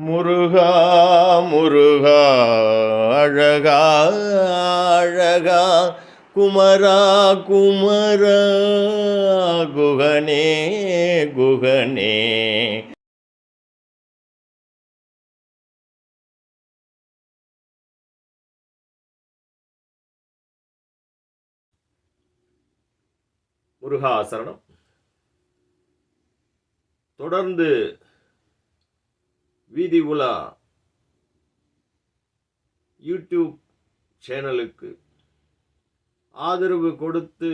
முருகா முருகா அழகா அழகா குமரா குமரா குகனே குகனே. முருகாசரணம் தொடர்ந்து வீதி உலா. யூடியூப் சேனலுக்கு ஆதரவு கொடுத்து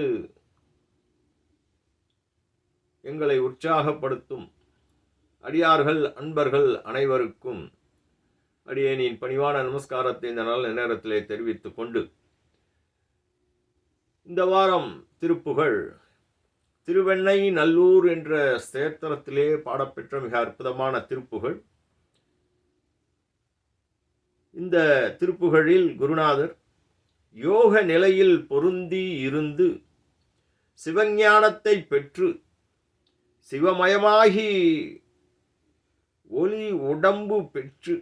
எங்களை உற்சாகப்படுத்தும் அடியார்கள் அன்பர்கள் அனைவருக்கும் அடியேனின் பணிவான நமஸ்காரத்தை இந்த நல்ல நேரத்திலே தெரிவித்துக் கொண்டு இந்த வாரம் திருப்புகழ் திருவெண்ணை நல்லூர் என்ற ஸ்தேத்திரத்திலே பாடப்பெற்ற மிக அற்புதமான திருப்புகழ் இந்த திருப்புகழில் குருநாதர் யோக நிலையில் பொருந்தி இருந்து சிவஞானத்தை பெற்று சிவமயமாகி ஒளி உடம்பு பெற்று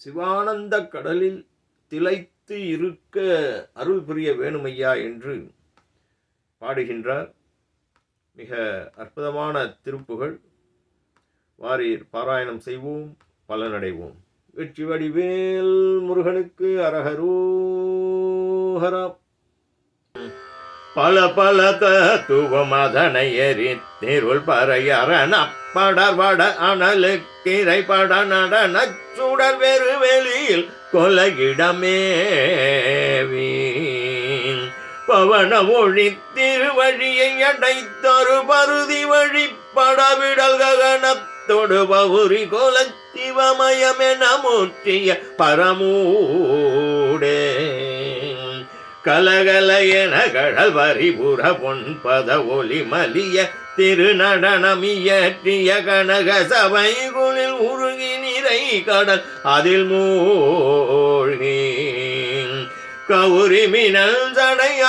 சிவானந்த கடலில் திளைத்து இருக்க அருள் புரிய வேணுமையா என்று பாடுகின்றார். மிக அற்புதமான திருப்புகள் வாரீர் பாராயணம் செய்வோம் பலனடைவோம். வெற்றி வடிவேல் முருகனுக்கு அரகரூஹரா. பல பல தத்துவம் அதனை எரித்திருள் பறையரண படர்வட அனலுக்கிரை பட நடன சுடர் வெறு வெளியில் கொலகிடமேவி பவன ஒழி திருவழியை அடைத்தொரு பருதி வழி படவிடல் ககனத்தொடு பகுரி கொலத்திவமயமென மூற்றிய பரமூடே. கலகல என கடல் வரிபுற பொன்பத ஒளி மலிய திருநடனமியற்றிய கனக சபைகுளில் உருகி நிறை கடல் அதில் மூழ்கி கௌரி மினல் சடை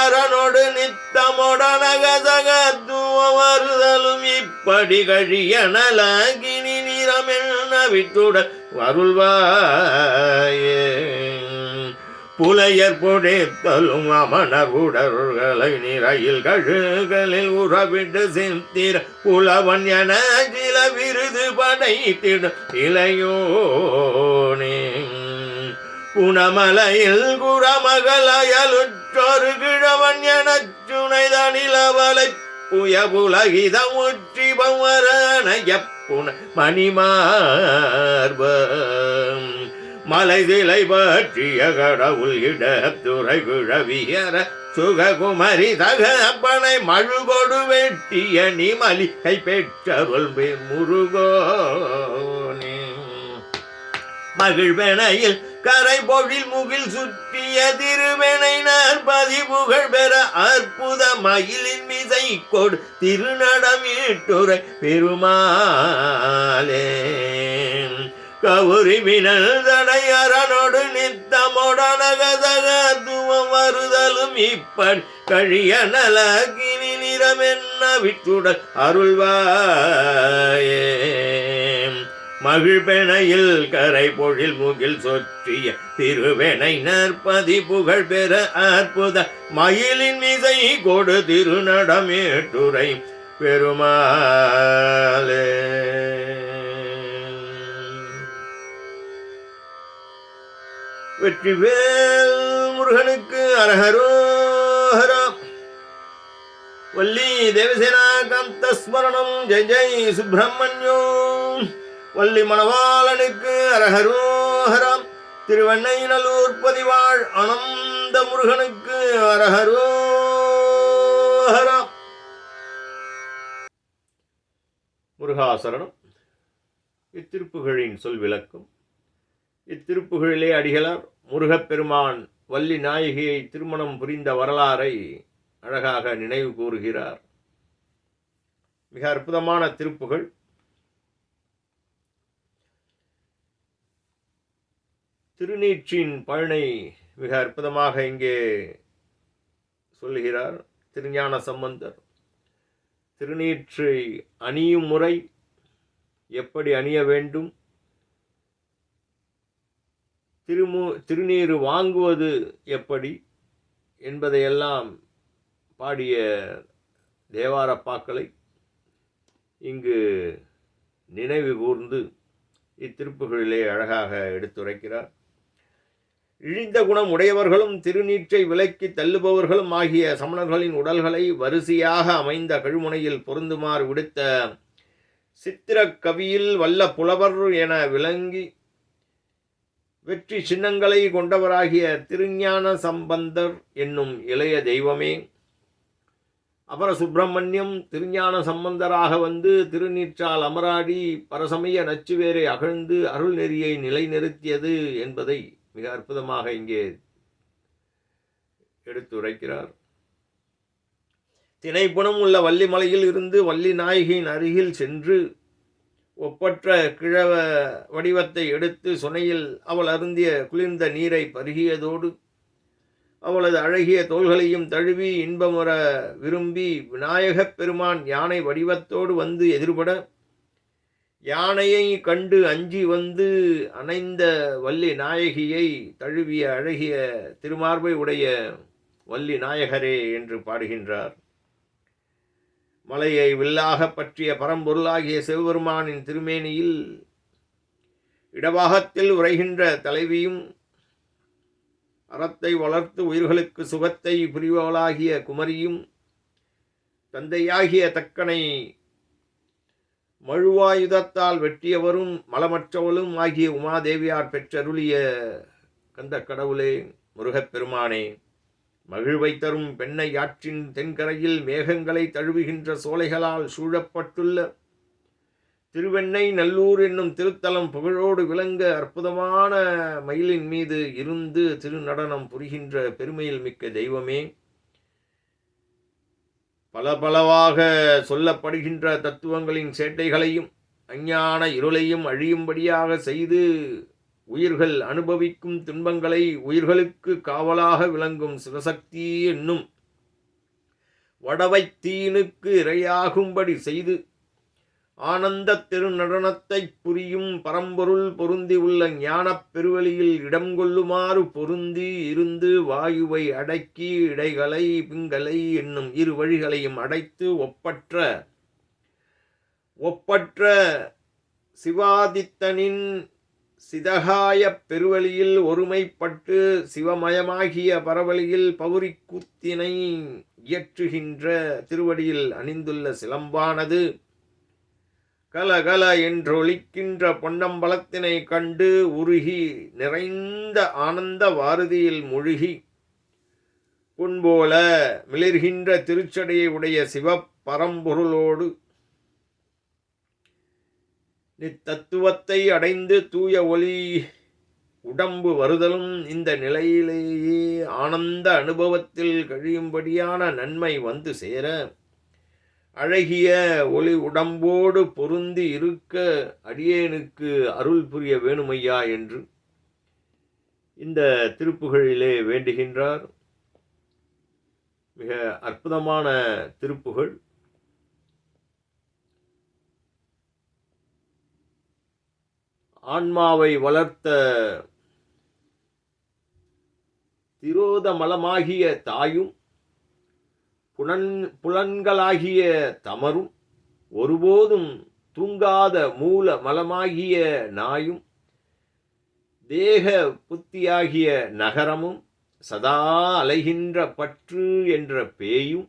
நகசகத்துவ வருதலும் இப்படி கழிய நலகினி நிறமென்ன விட்டுடன் வருள்வாயே? புலையர் பொடித்தலும் அமணர் உடல்களை நிறையில் கழுகளில் உறவிட்டு சிந்திர புலவன் என சில விருது படைத்திடும் இளையோனே. புனமலையில் குரமகலயலுற்றொரு கிழவன் எனச் சுனைதனிலவலை புய புலகிதம் உற்றி பவரணைய மணிமார்பம். மலை பற்றிய கடவுள் இடத்துறை குழவியர சுககுமரி தகப்பனை மழுகொடு வெட்டிய நிமலிகை பெற்றருள் முருகோனே. மகிழ்வெனையில் கரை பொழில் முகில் சுற்றிய திருவெனை நற்பதி புகழ் பெற அற்புத மயிலின் மிசை கொடு. திருநடமீட்டுரை பெருமாளே. கவுரி மினல் தடை அரணொடு நித்தமொடனகதகத்துவம் வருதலும் இப்படி கழிய நலகினி நிறமென்ன விட்டுடன் அருள்வாயே. மகிழ்பெணையில் கரை பொழில் முகில் சொற்றிய திருவெணை நற்பதி புகழ் பெற அற்புத மயிலின் இசை கொடு திருநடமேட்டுரை பெருமாளே. வெற்றிவேல் முருகனுக்கு அரஹரோஹரா. வள்ளி தேவசேனா காந்த ஸ்மரணம் ஜெய் ஜெய் சுப்பிரமணியம். வள்ளி மணவாளனுக்கு அரஹரோஹரம். திருவண்ணைநல்லூர் பதிவாழ் அனந்த முருகனுக்கு அரஹரோஹரம். முருகாசரணம். இத்திருப்புகளின் சொல் விளக்கம். இத்திருப்புகளிலே அடிகளார் முருகப்பெருமான் வள்ளி நாயகியை திருமணம் புரிந்த வரலாறை அழகாக நினைவு கூறுகிறார். மிக அற்புதமான திருப்புகள். திருநீற்றின் பழனை மிக அற்புதமாக இங்கே சொல்லுகிறார் திருஞான சம்பந்தர். திருநீற்றை அணியும் முறை எப்படி அணிய வேண்டும்? திருமு திருநீர் வாங்குவது எப்படி என்பதையெல்லாம் பாடிய தேவாரப்பாக்களை இங்கு நினைவு கூர்ந்து இத்திருப்புகளிலே அழகாக எடுத்துரைக்கிறார். இழிந்த குணம் உடையவர்களும் திருநீற்றை விலக்கி தள்ளுபவர்களும் ஆகிய சமணர்களின் உடல்களை வரிசையாக அமைந்த கழுமுனையில் பொருந்துமாறு விடுத்த சித்திரக் கவியில் வல்ல புலவர் என விளங்கி வெற்றி சின்னங்களை கொண்டவராகிய திருஞான சம்பந்தர் என்னும் இளைய தெய்வமே. அபர சுப்பிரமணியம் திருஞான சம்பந்தராக வந்து திருநீற்றால் அமராடி பரசமய நச்சுவேரை அகழ்ந்து அருள் நெறியை நிலைநிறுத்தியது என்பதை மிக அற்புதமாக இங்கே எடுத்துரைக்கிறார். திணைப்புணம் உள்ள வள்ளிமலையில் இருந்து வள்ளி நாயகியின் அருகில் சென்று ஒப்பற்ற கிழவ வடிவத்தை எடுத்து சுனையில் அவள் அருந்திய குளிர்ந்த நீரை பருகியதோடு அவளது அழகிய தோள்களையும் தழுவி இன்பமுற விரும்பி விநாயகப் பெருமான் யானை வடிவத்தோடு வந்து எதிர்பட யானையை கண்டு அஞ்சி வந்து அணைந்த வள்ளி நாயகியை தழுவிய அழகிய திருமார்பை உடைய வள்ளி நாயகரே என்று பாடுகின்றார். மலையை வில்லாக பற்றிய பரம்பொருளாகிய சிவபெருமானின் திருமேனியில் இடவாகத்தில் உரைகின்ற தலைவியும் அறத்தை வளர்த்து உயிர்களுக்கு சுகத்தை புரிபவளாகிய குமரியும் தந்தையாகிய தக்கனை மழுவாயுதத்தால் வெட்டியவரும் மலமற்றவளும் ஆகிய உமாதேவியார் பெற்றருளிய கந்த கடவுளே முருகப்பெருமானே மகிழ்வை தரும் பெண்ணை ஆற்றின் தென்கரையில் மேகங்களை தழுவுகின்ற சோலைகளால் சூழப்பட்டுள்ள திருவெண்ணை நல்லூர் என்னும் திருத்தலம் புகழோடு விளங்க அற்புதமான மயிலின் மீது இருந்து திருநடனம் புரிகின்ற பெருமையில் மிக்க தெய்வமே. பல பலவாக சொல்லப்படுகின்ற தத்துவங்களின் சேட்டைகளையும் அஞ்ஞான இருளையும் அழியும்படியாக செய்து உயிர்கள் அனுபவிக்கும் துன்பங்களை உயிர்களுக்கு காவலாக விளங்கும் சிவசக்தி என்னும் வடவைத்தீனுக்கு இரையாகும்படி செய்து ஆனந்த திருநடனத்தை புரியும் பரம்பொருள் பொருந்தி உள்ள ஞானப் பெருவெளியில் இடம் கொள்ளுமாறு பொருந்தி இருந்து வாயுவை அடக்கி இடைகளை பிங்களை என்னும் இரு வழிகளையும் அடைத்து ஒப்பற்ற ஒப்பற்ற சிவாதித்தனின் சிதகாய பெருவழியில் ஒருமைப்பட்டு சிவமயமாகிய பரவழியில் பௌரிக்கூத்தினை இயற்றுகின்ற திருவடியில் அணிந்துள்ள சிலம்பானது கலகல என்றொழிக்கின்ற பொன்னம்பலத்தினை கண்டு உருகி நிறைந்த ஆனந்த வாரதியில் முழுகி புண்போல மிளிர்கின்ற திருச்சடையை உடைய சிவப்பரம்பொருளோடு நித்தத்துவத்தை அடைந்து தூய ஒளி உடம்பு வருதலும் இந்த நிலையிலேயே ஆனந்த அனுபவத்தில் கழியும்படியான நன்மை வந்து சேர. அழகிய ஒளி உடம்போடு பொருந்தி இருக்க அடியேனுக்கு அருள் புரிய வேணுமையா என்று இந்த திருப்புகழிலே வேண்டுகின்றார். மிக அற்புதமான திருப்புகள். ஆன்மாவை வளர்த்த திரோத மலமாகிய தாயும் புலன் புலன்களாகிய தமரும் ஒருபோதும் தூங்காத மூல மலமாகிய நாயும் தேக புத்தியாகிய நகரமும் சதா அலைகின்ற பற்று என்ற பேயும்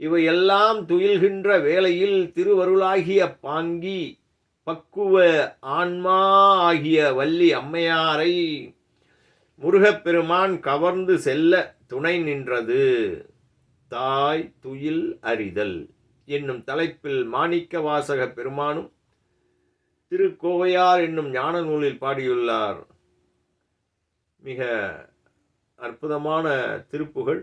இவையெல்லாம் துயில்கின்ற வேளையில் திருவருளாகிய பாங்கி பக்குவ ஆன்மா ஆகிய வள்ளி அம்மையாரை முருகப்பெருமான் கவர்ந்து செல்ல துணை நின்றது. தாய் துயில் அறிதல் என்னும் தலைப்பில் மாணிக்க வாசக பெருமானும் திருக்கோவையார் என்னும் ஞான நூலில் பாடியுள்ளார். மிக அற்புதமான திருப்புகள்.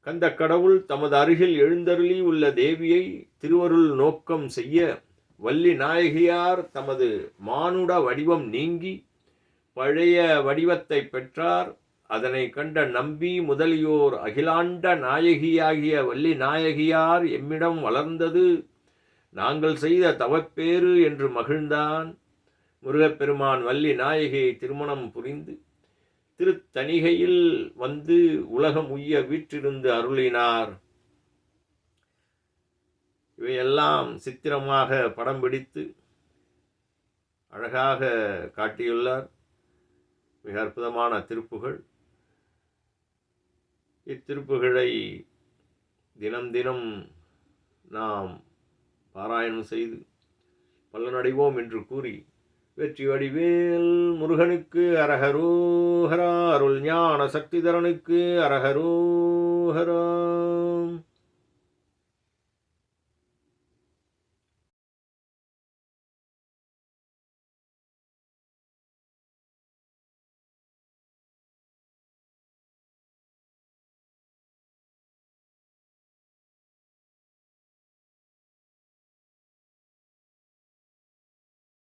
கந்த கடவுள் தமது அருகில் எழுந்தருளி உள்ள தேவியை திருவருள் நோக்கம் செய்ய வள்ளி நாயகியார் தமது மானுட வடிவம் நீங்கி பழைய வடிவத்தை பெற்றார். அதனை கண்ட நம்பி முதலியோர் அகிலாண்ட நாயகியாகிய வள்ளி நாயகியார் எம்மிடம் வளர்ந்தது நாங்கள் செய்த தவப்பேறு என்று மகிழ்ந்தான். முருகப்பெருமான் வள்ளி நாயகியை திருமணம் புரிந்து திருத்தணிகையில் வந்து உலகம் உய்ய வீற்றிருந்து அருளினார். இவையெல்லாம் சித்திரமாக படம் பிடித்து அழகாக காட்டியுள்ளார். மிக அற்புதமான திருப்புகள். இத்திருப்புகளை தினம் தினம் நாம் பாராயணம் செய்து பலனடைவோம் என்று கூறி வெற்றி வடிவேல் முருகனுக்கு அரகரோஹரா அருள் ஞான சக்திதரனுக்கு அரகரோஹரா